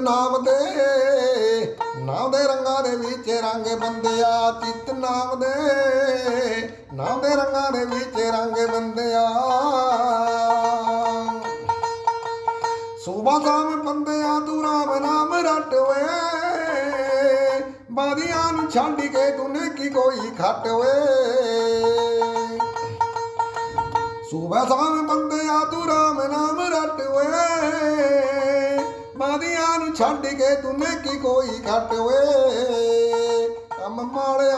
ਨਾਮ ਦੇ ਨਾਮ ਦੇ ਰੰਗਾਂ ਦੇ ਵਿੱਚ ਰੰਗ ਬੰਦਿਆ, ਚਿੱਤ ਨਾਮ ਦੇ ਨਾਮ ਦੇ ਰੰਗਾਂ ਦੇ ਵਿੱਚ ਰੰਗ ਬੰਦਿਆ। ਸੂਬਾ ਸਾਮ ਬੰਦਿਆ, ਤੂੰ ਰਾਮ ਨਾਮ ਰਟ ਓਏ। ਬਾਦੀਆਂ ਨੂੰ ਛੱਡ ਕੇ ਤੂੰ ਕੀ ਕੋਈ ਖੱਟ ਓਏ। ਸੂਬਾ ਸਾਮ ਬੰਦਿਆ, ਤੂੰ ਰਾਮ ਨਾਮ ਛੱਡ ਕੇ ਤੂੰ ਕੀ ਕੋਈ ਖੱਟ ਓਏ ਕੰਮ ਮਾੜਿਆ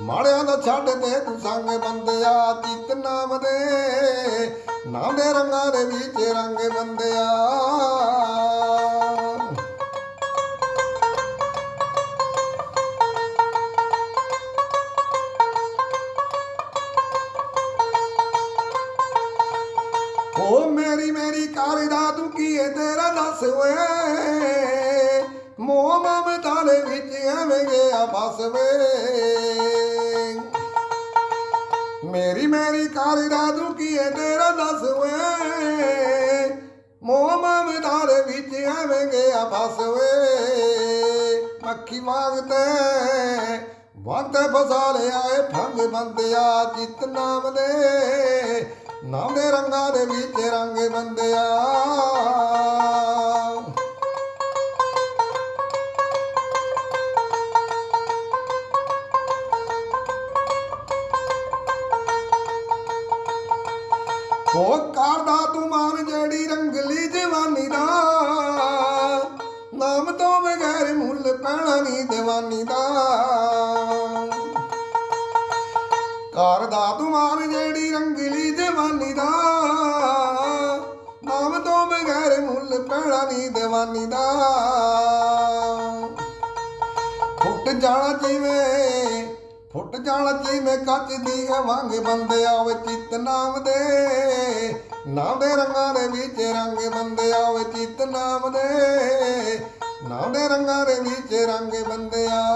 ਮਾੜਿਆਂ ਦਾ ਛੱਡ ਦੇ ਤੂੰ ਸੰਗ ਬੰਦਿਆ, ਚਿੱਤ ਨਾਮ ਦੇ ਨਾਮ ਦੇ ਰੰਗਾਂ ਦੇ ਵਿੱਚ ਰੰਗ ਬੰਦਿਆ। ਮੇਰੀ ਮੇਰੀ ਕਰਦਾ ਤੂੰ ਕੀ ਏ, ਤੇਰਾ ਦੱਸ ਓਏ। ਮੋਹ ਮਮਤਾ ਦੇ ਵਿੱਚ ਐਵੇਂ ਗਿਆ ਫਸ ਵੇ ਮੇਰੀ ਮੇਰੀ ਕਰਦਾ ਤੂੰ ਕੀ ਏ, ਤੇਰਾ ਦੱਸ ਓਏ। ਮੋਹ ਮਮਤਾ ਦੇ ਵਿੱਚ ਐਵੇਂ ਗਿਆ ਫਸ ਵੇ ਮੱਖੀ ਮੰਗਤੇ ਵਕਤ ਫਸਾ ਲਿਆ ਏ, ਫੰਗ ਬੰਦਿਆ ਚਿੱਤ ਨਾਮ ਦੇ। ਨਾਮ ਦੇ ਦੇ ਵਿੱਚ ਰੰਗ ਬੰਦਿਆ। ਉਹ ਕਰਦਾ ਤੂੰ ਮਾਨ ਜਿਹੜੀ ਰੰਗਲੀ ਜਵਾਨੀ ਦਾ। ਨਾਮ ਤੋਂ ਬਗੈਰ ਮੁੱਲ ਪੈਣਾ ਨਹੀਂ ਦੀਵਾਨੀ ਦਾ। ਕਰਦਾ ਤੂੰ ਮਾਨ ਜਿਹੜੀ ਰੰਗਲੀ ਜਵਾਨੀ ਦਾ, ਨਾਮ ਤੋਂ ਬਗੈਰ ਮੁੱਲ ਪੈਣਾ ਨਹੀਂ ਦੀਵਾਨੀ ਦਾ। ਫੁੱਟ ਜਾਣਾ ਜਿਵੇਂ, ਫੁੱਟ ਜਾਣਾ ਜਿਵੇਂ ਕੱਚ ਦੀ ਵਾਂਗ ਬੰਦਿਆ ਵੇ ਚਿੱਤ ਨਾਮ ਦੇ। ਨਾਮ ਦੇ ਰੰਗਾਂ ਦੇ ਵਿੱਚ ਰੰਗ ਬੰਦਿਆ ਵੇ ਚਿੱਤ ਨਾਮ ਦੇ। ਨਾਮ ਦੇ ਰੰਗਾਂ ਦੇ ਵਿੱਚ ਰੰਗ ਬੰਦਿਆ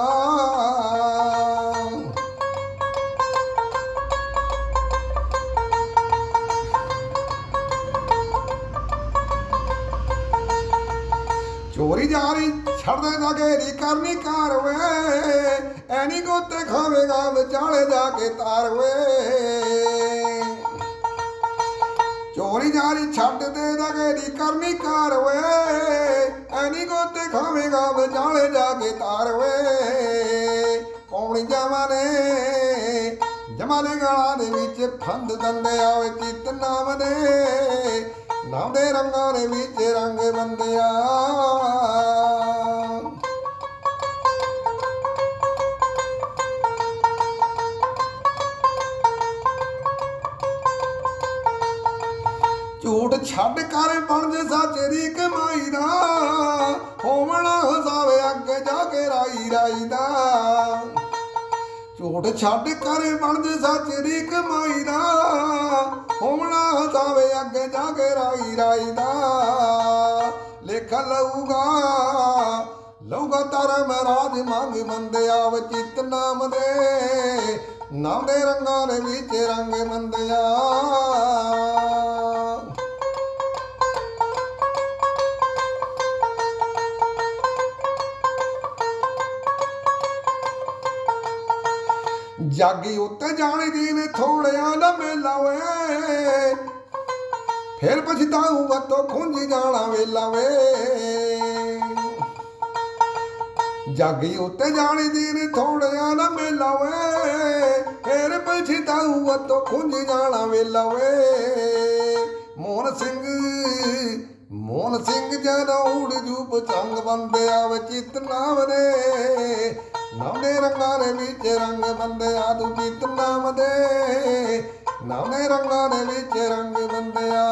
ਚੋਰੀ ਜਾਰੀ ਛੱਡਦੇ ਨਾ ਗੇਰੀ ਕਰਨੀ ਕਾਰ ਵੇ ਐਨੀ ਗੋਤੇ ਖਾਵੇਗਾ ਵਿਚਾਲੇ ਜਾ ਕੇ ਤਾਰ ਵੇ। ਚੋਰੀ ਜਾਰੀ ਛੱਡਦੇ ਨਾ ਗੇਰੀ ਕਰਨੀ ਕਾਰ ਵੇ ਐਨੀ ਗੋਤੇ ਖਾਵੇਗਾ ਵਿਚਾਲੇ ਜਾ ਕੇ ਤਾਰ ਵੇ। ਕੌਣੀ ਜਮਾਨੇ ਜਮਾਨੇ ਗਾਲਾਂ ਦੇ ਵਿੱਚ ਫੰਦ ਦੰਦੇ ਆਵੇ ਚਿੱਤ ਨਾਮ ਦੇ ਨਾਮ ਦੇ ਰੰਗਾਂ ਦੇ ਵਿੱਚ ਰੰਗ ਬੰਦਿਆ। ਝੂਠ ਛੱਡ ਕਰ ਬਣ ਜੇ ਸੱਚ ਦੀ ਕਮਾਈ ਦਾ। ਹੋਵਣਾ ਹਸਾਵੇ ਅੱਗੇ ਜਾ ਕੇ ਰਾਈ ਰਾਈ ਦਾ। ਝੂਠ ਛੱਡ ਕਰ ਬਣ ਸੱਚ ਦੀ ਕਮਾਈ ਦਾ। ਹੋਵਣਾ ਹਸਾਵੇ ਅੱਗੇ ਜਾ ਕੇ ਰਾਈ ਰਾਈ ਦਾ। ਲਿਖ ਲਊਗਾ ਲਊਗਾ ਤਾਰਾ ਮਹਾਰਾਜ ਮੰਗ ਬੰਦਿਆ ਵੇ ਚਿੱਤ ਨਾਮ ਦੇ। ਨਾਮ ਦੇ ਰੰਗਾਂ ਦੇ ਵਿੱਚ ਰੰਗ ਬੰਦਿਆ ਜਾਗੀ ਉੱਤੇ ਜਾਣੀ ਦੀ ਨੇ ਥੋੜਿਆ ਨਾ ਮੇਲਾ ਓਏ ਫਿਰ ਪਛਤਾਉ ਵਤੋ ਖੁੰਝ ਜਾਣਾ ਵੇਲਾ ਵੇ। ਜਾਗੀ ਉੱਤੇ ਜਾਣੀ ਨੇ ਥੋੜਿਆ ਨਾ ਮੇਲਾ ਓਏ ਫਿਰ ਪਛਤਾਉ ਵਤੋ ਖੁੰਝ ਜਾਣਾ ਵੇਲਾ ਵੇ। ਮੋਹਨ ਸਿੰਘ ਮੋਹਨ ਸਿੰਘ ਜਦੋਂ ਉੜ ਜੂਪ ਚੰਗ ਬੰਦਿਆ ਵੇ ਚਿੱਤ ਨਾਮ ਦੇ ਨਾਮ ਦੇ ਰੰਗਾਂ ਦੇ ਵਿੱਚ ਰੰਗ ਬੰਦਿਆ ਤੂੰ ਚਿੱਤ ਨਾਮ ਦੇ ਨਾਮ ਦੇ ਰੰਗਾਂ ਦੇ ਵਿੱਚ ਰੰਗ ਬੰਦਿਆ।